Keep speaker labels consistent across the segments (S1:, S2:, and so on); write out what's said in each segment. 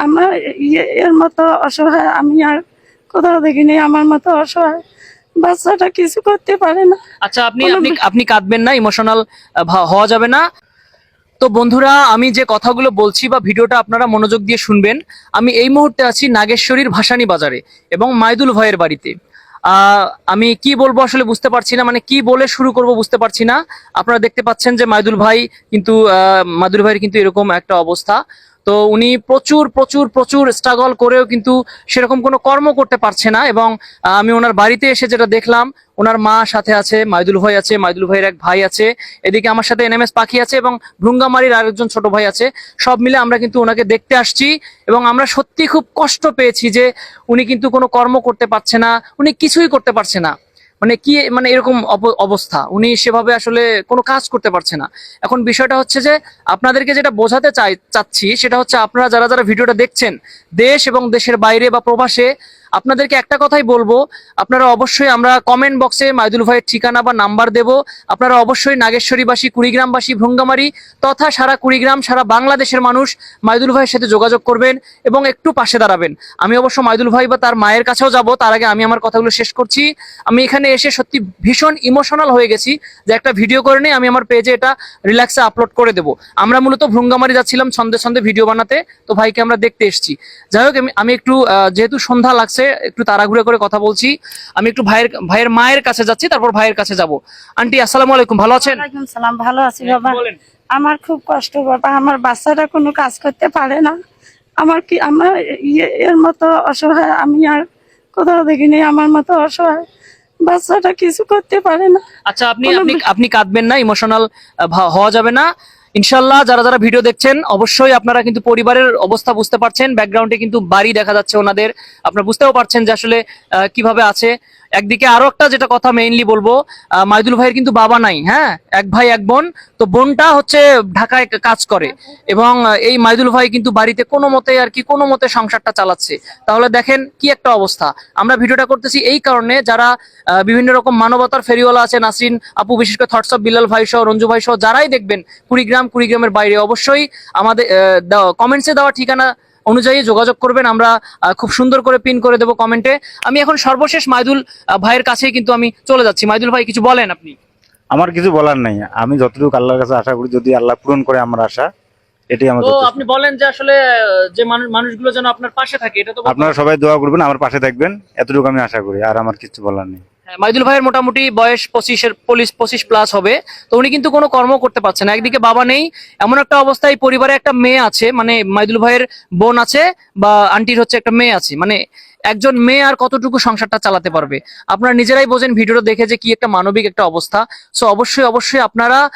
S1: আমার ইয়ে- এর মতো অসহায় আমি আর কোথাও দেখিনি আমার মতো অসহায়। বাচ্চাটা কিছু করতে পারে না।
S2: আচ্ছা আপনি আপনি আপনি কাঁদবেন না ইমোশনাল হওয়া যাবে না। তো বন্ধুরা আমি যে কথাগুলো বলছি বা ভিডিওটা আপনারা মনোযোগ দিয়ে শুনবেন আমি এই মুহূর্তে আছি নাগেশ্বরীর ভাসানী বাজারে এবং মাইদুল ভাইয়ের বাড়িতে। আহ, আমি কি বলব আসলে বুঝতে পারছি না মানে কি বলে শুরু করব বুঝতে পারছি না। আপনারা দেখতে পাচ্ছেন যে মাইদুল ভাই কিন্তু আহ, মাইদুল ভাইয়ের কিন্তু এরকম একটা অবস্থা। তো উনি প্রচুর প্রচুর প্রচুর স্ট্রাগল করেও কিন্তু সেরকম কোনো কর্ম করতে পারছে না এবং আমি ওনার বাড়িতে এসে যেটা দেখলাম, ওনার মা সাথে আছে, মাইদুল ভাই আছে, মাইদুল ভাইয়ের এক ভাই আছে, এদিকে আমার সাথে এনএমএস পাখি আছে এবং ভ্রুঙ্গামারির আরেকজন ছোট ভাই আছে, সব মিলে আমরা কিন্তু ওনাকে দেখতে আসছি এবং আমরা সত্যি খুব কষ্ট পেয়েছি যে উনি কিন্তু কোনো কর্ম করতে পারছে না, উনি কিছুই করতে পারছে না। মানে কি মানে এরকম অব- অবস্থা? উনি সেভাবে আসলে কোনো কাজ করতে পারছে না। এখন বিষয়টা হচ্ছে যে, আপনাদেরকে যেটা বোঝাতে চাই, চাচ্ছি, সেটা হচ্ছে আপনারা যারা যারা ভিডিওটা দেখছেন, দেশ এবং দেশের বাইরে বা প্রবাসে আপনাদেরকে একটা কথাই বলব, আপনারা অবশ্যই আমরা কমেন্ট বক্সে মাইদুল ভাইয়ের ঠিকানা বা নাম্বার দেব। আপনারা অবশ্যই নাগেশ্বরীবাসী, কুড়িগ্রামবাসী ভ্রঙ্গামারি তথা সারা কুড়িগ্রাম, সারা বাংলাদেশের মানুষ মাইদুল ভাইয়ের সাথে যোগাযোগ করবেন এবং একটু পাশে দাঁড়াবেন। আমি অবশ্য মাইদুল ভাই বা তার মায়ের কাছেও যাব, তার আগে আমি আমার কথাগুলো শেষ করছি। আমি এখানে এসে সত্যি ভীষণ ইমোশনাল হয়ে গেছি যে একটা ভিডিও করে নিয়ে আমি আমার পেজে এটা রিল্যাক্সে আপলোড করে দেবো। আমরা মূলত ভ্রঙ্গামারি যাচ্ছিলাম ছন্দে ছন্দে ভিডিও বানাতে, তো ভাইকে আমরা দেখতে এসেছি। যাই হোক, আমি- একটু যেহেতু সন্ধ্যা লাগছে একটু তাড়াহুড়ো করে কথা বলছি। আমি একটু ভাইয়ের ভাইয়ের মায়ের কাছে যাচ্ছি তারপর ভাইয়ের কাছে যাব। আন্টি আসসালামু আলাইকুম ভালো আছেন?
S1: ওয়ালাইকুম সালাম ভালো আছি বাবা।
S2: হ্যাঁ, বলেন।
S1: আমার খুব কষ্ট বাবা আমার বাচ্চাটা কোনো কাজ করতে পারে না। আমার কি আমার ইয়ে- এর মতো অসহায় আমি আর কোথাও দেখিনি আমার মতো অসহায়। বাচ্চাটা কিছু করতে পারে না।
S2: আচ্ছা আপনি আপনি আপনি কাঁদবেন না ইমোশনাল হওয়া যাবে না। ইনশাল্লাহ যারা যারা ভিডিও দেখছেন, অবশ্যই আপনারা কিন্তু পরিবারের অবস্থা বুঝতে পারছেন। ব্যাকগ্রাউন্ডে কিন্তু বাড়ি দেখা যাচ্ছে ওনাদের। আপনারা বুঝতেও পারছেন যে আসলে কীভাবে আছে। একদিকে আরও একটা যেটা কথা মেইনলি বলব মাইদুল ভাইয়ের কিন্তু বাবা নাই হ্যাঁ? এক ভাই, এক বোন, তো বোনটা হচ্ছে ঢাকায় কাজ করে এবং এই মাইদুল ভাই কিন্তু বাড়িতে কোনো মতে আর কি কোনো মতে সংসারটা চালাচ্ছে। তাহলে দেখেন কি একটা অবস্থা। আমরা ভিডিওটা করতেছি এই কারণে যারা বিভিন্ন রকম মানবতার ফেরিওয়ালা আছে, নাসরিন আপু, বিশেষ করে থটস অফ বিল্লাল ভাই সহ, রঞ্জু ভাই সহ, যারাই দেখবেন কুড়িগ্রাম, কুড়িগ্রামের বাইরে, অবশ্যই আমাদের কমেন্টসে দেওয়া ঠিকানা অনুযায়ী যোগাযোগ করবেন আমরা খুব সুন্দর করে পিন করে দেবো কমেন্টে আমি এখন সর্বশেষ মাইদুল ভাইয়ের কাছেই কিন্তু আমি চলে যাচ্ছি। মাইদুল ভাই কিছু বলেন আপনি?
S3: আমার কিছু বলার নাই। আমি যতটুকু আল্লাহর কাছে আশা করি যদি আল্লাহ পূরণ করে আমার আশা এটাই আমার
S2: তো আপনি বলেন যে আসলে যে মানুষগুলো যেন আপনার পাশে থাকে এটা তো
S3: আপনারা সবাই দোয়া করবেন আমার পাশে থাকবেন এতটুকু আমি আশা করি আর আমার কিছু বলার নেই।
S2: মাইদুল ভাইয়ের মোটামুটি বয়স পঁচিশের, পলিশ, পঁচিশ প্লাস হবে। তো উনি কিন্তু কোনো কর্ম করতে পারছে না। একদিকে বাবা নেই, এমন একটা অবস্থায় পরিবারে একটা মেয়ে আছে মানে মাইদুল ভাইয়ের বোন আছে বা আন্টির হচ্ছে একটা মেয়ে আছে। মানে একজন মেয়ে আর কতটুকু সংসারটা চালাতে পারবে? আপনারা নিজেরাই বোঝেন, ভিডিওটা দেখে যে কি একটা মানবিক একটা অবস্থা। সো অবশ্যই অবশ্যই আপনারা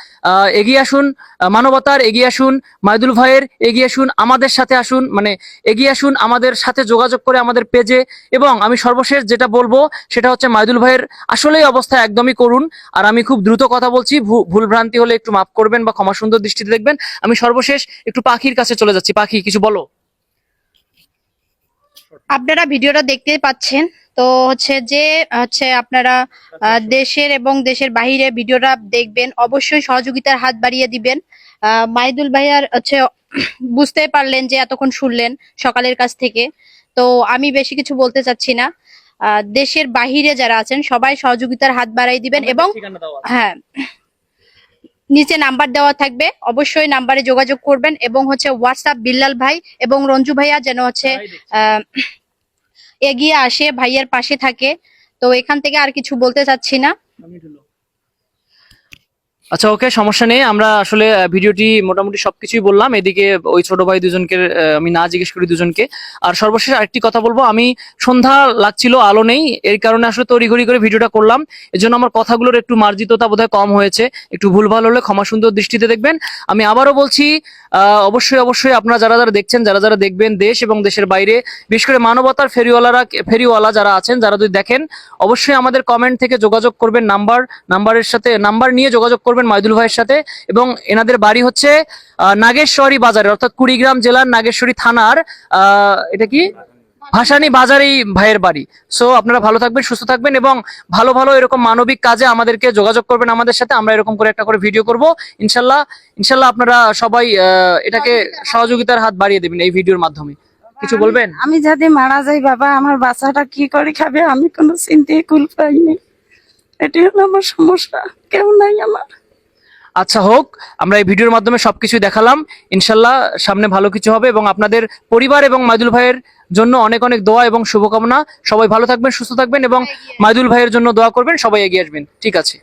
S2: এগিয়ে আসুন মানবতার এগিয়ে আসুন, মাইদুল ভাইয়ের এগিয়ে আসুন, আমাদের সাথে আসুন মানে এগিয়ে আসুন, আমাদের সাথে যোগাযোগ করে আমাদের পেজে। এবং আমি সর্বশেষ যেটা বলব, সেটা হচ্ছে মাইদুল ভাইয়ের আসলেই অবস্থা একদমই করুন। আর আমি খুব দ্রুত কথা বলছি, ভু- ভুল ভ্রান্তি হলে একটু মাফ করবেন বা ক্ষমা সুন্দর দৃষ্টিতে দেখবেন। আমি সর্বশেষ একটু পাখির কাছে চলে যাচ্ছি। পাখি, কিছু বলো।
S4: আপনারা ভিডিওটা দেখতে পাচ্ছেন। তো হচ্ছে যে হচ্ছে আপনারা আহ, দেশের এবং দেশের বাইরে ভিডিওটা দেখবেন অবশ্যই সহযোগিতার হাত বাড়িয়ে দিবেন। আহ, মাইদুল ভাইয়ার হচ্ছে বুঝতে পারলেন যে এতক্ষণ শুনলেন সকালের কাছ থেকে। তো আমি বেশি কিছু বলতে চাচ্ছি না। আহ, দেশের বাহিরে যারা আছেন সবাই সহযোগিতার হাত বাড়াই দিবেন এবং। হ্যাঁ নিচে নাম্বার দেওয়া থাকবে। অবশ্যই নাম্বারে যোগাযোগ করবেন এবং হচ্ছে হোয়াটসঅ্যাপ বিল্লাল ভাই এবং রঞ্জু ভাইয়া যেন হচ্ছে আহ, এগিয়ে আসে ভাইয়ের পাশে থাকে। তো এখান থেকে আর কিছু বলতে চাচ্ছি না।
S2: আচ্ছা ওকে, সমস্যা নেই। আমরা আসলে ভিডিওটি মোটামুটি সবকিছুই বললাম। এদিকে ওই ছোট ভাই দুজনকে আমি না জিজ্ঞেস করি দুজনকে। আর সর্বশেষ আরেকটি কথা বলব। আমি সন্ধ্যা লাগছিল, আলো নেই। এর কারণে আসলে তড়িঘড়ি করে ভিডিওটা করলাম। এজন্য জন্য আমার কথাগুলোর একটু মার্জিততা বোধহয় কম হয়েছে। একটু ভুলভাল হলে ক্ষমা সুন্দর দৃষ্টিতে দেখবেন। আমি আবারও বলছি অবশ্যই অবশ্যই আপনারা যারা যারা দেখছেন, যারা যারা দেখবেন দেশ এবং দেশের বাইরে, বিশেষ করে মানবতার ফেরিওয়ালারা, ফেরিওয়ালা যারা আছেন, যারা যদি দেখেন, অবশ্যই আমাদের কমেন্ট থেকে যোগাযোগ করবেন নাম্বার নাম্বারের সাথে নাম্বার নিয়ে যোগাযোগ করবেন মাইদুল ভাইয়ের সাথে, এবং এনাদের বাড়ি হচ্ছে নাগেশ্বরী বাজারে, অর্থাৎ কুড়িগ্রাম জেলার নাগেশ্বরী থানার এটা কি? ভাসানী বাজারেই ভাইয়ের বাড়ি। সো আপনারা ভালো থাকবেন, সুস্থ থাকবেন এবং ভালো ভালো এরকম মানবিক কাজে আমাদেরকে যোগাযোগ করবেন আমাদের সাথে। আমরা এরকম করে একটা করে ভিডিও করব। ইনশাল্লাহ ইনশাল্লাহ আপনারা সবাই এটাকে সহযোগিতার হাত বাড়িয়ে দেবেন এই ভিডিওর মাধ্যমে। কিছু বলবেন?
S1: আমি যদি মারা যাই, বাবা, আমার বাচ্চাটা কি করে খাবে? আমি কোনো চিন্তাই কুল পাইনি। এটি হলো আমার সমস্যা। কেউ নাই আমার।
S2: আচ্ছা হোক আমরা এই ভিডিওর মাধ্যমে সবকিছুই দেখালাম। ইনশাল্লাহ সামনে ভালো কিছু হবে এবং আপনাদের পরিবার এবং মাইদুল ভাইয়ের জন্য অনেক অনেক দোয়া এবং শুভকামনা। সবাই ভালো থাকবেন সুস্থ থাকবেন এবং মাইদুল ভাইয়ের জন্য দোয়া করবেন সবাই এগিয়ে আসবেন। ঠিক আছে।